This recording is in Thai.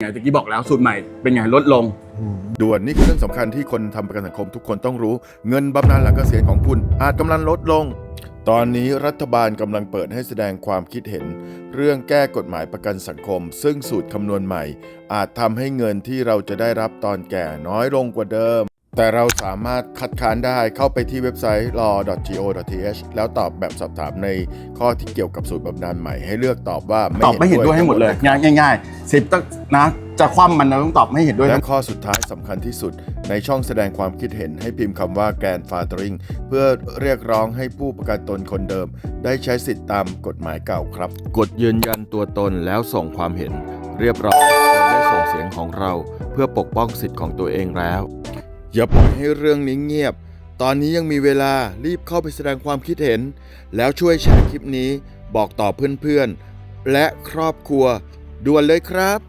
ไงตะกี้บอกแล้วสูตรใหม่เป็นไงลดลง ด่วนนี่คือเรื่องสำคัญที่คนทำประกันสังคมทุกคนต้องรู้ เงินบำนาญหลังเกษียณของคุณอาจกำลังลดลง ตอนนี้รัฐบาลกำลังเปิดให้แสดงความคิดเห็น เรื่องแก้กฎหมายประกันสังคม ซึ่งสูตรคำนวณใหม่ อาจทำให้เงินที่เราจะได้รับตอนแก่น้อยลงกว่าเดิม แต่เราสามารถคัดค้านได้เข้าไปที่เว็บไซต์ law.go.th แล้วตอบแบบสอบถามในข้อที่เกี่ยวกับสูตรบำนาญใหม่ให้เลือกตอบว่าตอบไม่เห็นด้วยให้หมดเลยง่ายง่ายๆสิบต้องนะจะคว่ำมันเราต้องตอบไม่เห็นด้วยและทั้งข้อสุดท้ายสำคัญที่สุด ในช่องแสดงความคิดเห็นให้พิมพ์คำว่า grandfathering เพื่อเรียกร้องให้ผู้ประกันตนคนเดิม ได้ใช้สิทธิตามกฎหมายเก่าครับ กดยืนยันตัวตนแล้วส่งความเห็น เรียบร้อยเราได้ส่งเสียงของเรา เพื่อปกป้องสิทธิ์ของตัวเองแล้ว อย่าปล่อยให้เรื่องนี้เงียบ ตอนนี้ยังมีเวลารีบเข้าไปแสดงความคิดเห็น แล้วช่วยแชร์คลิปนี้บอกต่อเพื่อนๆ และครอบครัวด่วนเลยครับ